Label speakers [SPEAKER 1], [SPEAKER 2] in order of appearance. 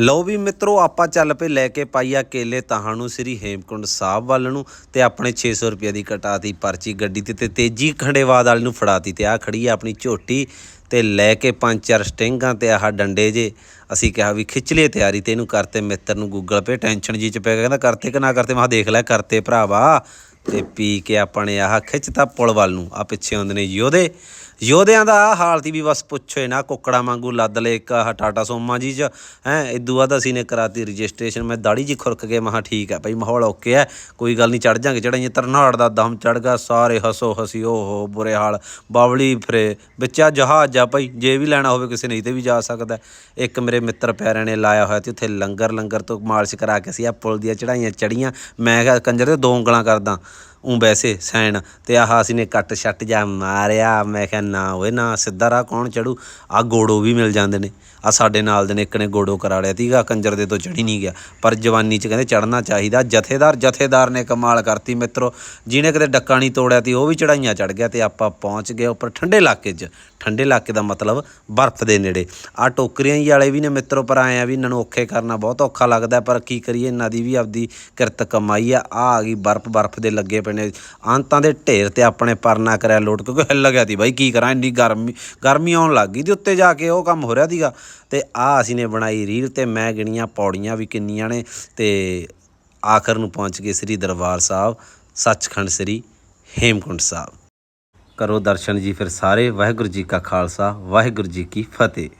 [SPEAKER 1] ਲਓ ਵੀ ਮਿੱਤਰੋ, ਆਪਾਂ ਚੱਲ ਪਏ ਲੈ ਕੇ ਪਾਈਆ ਕੇਲੇ ਤਾਹਾਂ ਨੂੰ, ਸ੍ਰੀ ਹੇਮਕੁੰਡ ਸਾਹਿਬ ਵੱਲ ਨੂੰ ਤੇ ਆਪਣੇ 600 ਰੁਪਏ ਦੀ ਕਟਾਤੀ ਪਰਚੀ ਗੱਡੀ ਤੇ ਤੇ ਤੇਜੀ ਖੰਡੇਵਾਦ ਵਾਲੇ ਨੂੰ ਫੜਾਤੀ ਤੇ ਆ ਖੜੀ ਆ ਆਪਣੀ ਝੋਟੀ ਤੇ ਲੈ ਕੇ ਪੰਜ ਚਾਰ ਸਟਿੰਗਾਂ ਤੇ ਆਹ ਡੰਡੇ ਜੇ। ਅਸੀਂ ਕਿਹਾ ਵੀ ਖਿੱਚ ਲਈਏ ਤਿਆਰੀ ਤੇ ਇਹਨੂੰ ਕਰਤੇ ਮਿੱਤਰ ਨੂੰ ਗੂਗਲ ਪੇ ਟੈਨਸ਼ਨ ਜੀ ਚ ਪੈ ਗਿਆ। ਕਹਿੰਦਾ, ਕਰਤੇ ਕਿ ਨਾ ਕਰਤੇ? ਮੈਂ ਦੇਖ ਲੈ, ਕਰਤੇ ਭਰਾਵਾ। ਤੇ ਪੀ ਕੇ ਆਪਾਂ ਨੇ ਆਹ ਖਿੱਚਤਾ ਪੁਲ ਵੱਲ ਨੂੰ ਆ ਪਿੱਛੇ ਹੁੰਦੇ ਨੇ ਯੋਧੇ ਯੋਧਿਆਂ ਦਾ ਆਹ ਹਾਲ ਵੀ ਬਸ ਪੁੱਛੋ ਹੀ ਨਾ, ਕੁੱਕੜਾ ਵਾਂਗੂ ਲੱਦ ਲੈ ਇੱਕ ਆਹ ਟਾਟਾ ਸੋਮਾ ਜੀ ਚ। ਹੈ ਇਦੋਂ ਬਾਅਦ ਅਸੀਂ ਨੇ ਕਰਾਤੀ ਰਜਿਸਟ੍ਰੇਸ਼ਨ। ਮੈਂ ਦਾੜੀ ਜੀ ਖੁਰਕ ਕੇ ਮਹਾ ਠੀਕ ਹੈ, ਭਾਈ ਮਾਹੌਲ ਓਕੇ ਹੈ, ਕੋਈ ਗੱਲ ਨਹੀਂ ਚੜ ਜਾਾਂਗੇ। ਚੜਾਈਏ ਤਰਨਾੜ ਦਾ ਦਮ ਚੜ ਗਿਆ, ਸਾਰੇ ਹਸੋ ਹਸੀ, ਓਹੋ, ਬੁਰੇ ਹਾਲ, ਬਾਵਲੀ ਫਰੇ। ਵਿੱਚਾ ਜਹਾਜ਼ ਆ ਭਾਈ, ਜੇ ਵੀ ਲੈਣਾ ਹੋਵੇ ਕਿਸੇ ਨਹੀਂ ਤੇ ਵੀ ਜਾ ਸਕਦਾ ਇੱਕ ਮੇਰੇ ਮਿੱਤਰ ਪਿਆਰਿਆਂ ਨੇ ਲਾਇਆ ਹੋਇਆ ਤੇ ਉੱਥੇ ਲੰਗਰ ਲੰਗਰ ਤੋਂ ਮਾਲਿਸ਼ ਕਰਾ ਕੇ ਅਸੀਂ ਆ ਪੁਲ ਦੀਆਂ ਚੜਾਈਆਂ ਚੜੀਆਂ ਮੈਂ ਕਿਹਾ, ਕੰਜਰ ਤੇ ਦੋ ਉਂਗਲਾਂ ਕਰਦਾ। ਉਂ ਵੈਸੇ ਸੈਣ ਤੇ ਆਹ ਅਸੀਂ ਨੇ ਕੱਟ ਛੱਟ ਜਾ ਮਾਰਿਆ। ਮੈਂ ਕਿਹਾ, ਨਾ ਓਏ, ਨਾ, ਸਿੱਧਾ ਰਾਹ ਕੌਣ ਚੜੂ? ਆ ਗੋੜੋ ਵੀ ਮਿਲ ਜਾਂਦੇ ਨੇ। ਆ ਸਾਡੇ ਨਾਲ ਦੇ ਨੇ, ਇੱਕ ਨੇ ਗੋੜੋ ਕਰਾ ਲਿਆ ਤੀਗਾ ਕੰਜਰ ਦੇ ਤੋਂ ਚੜੀ ਨਹੀਂ ਗਿਆ। ਪਰ ਜਵਾਨੀ ਚ ਕਹਿੰਦੇ ਚੜਨਾ ਚਾਹੀਦਾ। ਜਥੇਦਾਰ ਜਥੇਦਾਰ ਨੇ ਕਮਾਲ ਕਰਤੀ ਮਿੱਤਰੋ। ਜਿਹਨੇ ਕਦੇ ਡੱਕਾ ਨਹੀਂ ਤੋੜਿਆ ਤੀ, ਉਹ ਵੀ ਚੜਾਈਆਂ ਚੜ ਗਿਆ ਤੇ ਆਪਾਂ ਪਹੁੰਚ ਗਏ ਉੱਪਰ ਠੰਡੇ ਇਲਾਕੇ 'ਚ। ਠੰਡੇ ਇਲਾਕੇ ਦਾ ਮਤਲਬ ਬਰਫ਼ ਦੇ ਨੇੜੇ। ਆ ਟੋਕਰੀਆਂ ਹੀ ਵਾਲੇ ਵੀ ਨੇ ਮਿੱਤਰੋ ਪਰ ਆਏ ਆ ਵੀ ਇਹਨਾਂ ਨੂੰ ਔਖੇ ਕਰਨਾ ਬਹੁਤ ਔਖਾ ਲੱਗਦਾ, ਪਰ ਕੀ ਕਰੀਏ, ਇਹਨਾਂ ਦੀ ਵੀ ਆਪਦੀ ਕਿਰਤ ਕਮਾਈ ਆ। ਆ ਆ ਗਈ ਬਰਫ਼ ਬਰਫ਼ ਦੇ ਲੱਗੇ ਪਏ ਨੇ। ਅੰਤਾਂ ਦੇ ਢੇਰ ਤੇ ਆਪਣੇ ਪਰਨਾ ਕਰਿਆ ਲੋਟ, ਕਿਉਂਕਿ ਹਿੱਲ ਗਿਆ ਸੀ। ਬਾਈ ਕੀ ਕਰਾਂ, ਇੰਨੀ ਗਰਮੀ ਗਰਮੀ ਆਉਣ ਲੱਗ ਗਈ ਤੇ ਉੱਤੇ ਜਾ ਕੇ ਉਹ ਕੰਮ ਹੋ ਰਿਹਾ ਸੀਗਾ। ਤੇ ਆ ਅਸੀਂ ਨੇ ਬਣਾਈ ਰੀਲ ਤੇ ਮੈਂ ਗਿਣੀਆਂ ਪੌੜੀਆਂ ਵੀ ਕਿੰਨੀਆਂ ਨੇ ਤੇ ਆਖਰ ਨੂੰ ਪਹੁੰਚ ਗਏ ਸ੍ਰੀ ਦਰਬਾਰ ਸਾਹਿਬ, ਸੱਚਖੰਡ ਸ੍ਰੀ ਹੇਮਕੁੰਟ ਸਾਹਿਬ। ਕਰੋ ਦਰਸ਼ਨ ਜੀ ਫਿਰ ਸਾਰੇ। ਵਾਹਿਗੁਰੂ ਜੀ ਕਾ ਖਾਲਸਾ ਵਾਹਿਗੁਰੂ ਜੀ ਕੀ ਫਤਿਹ।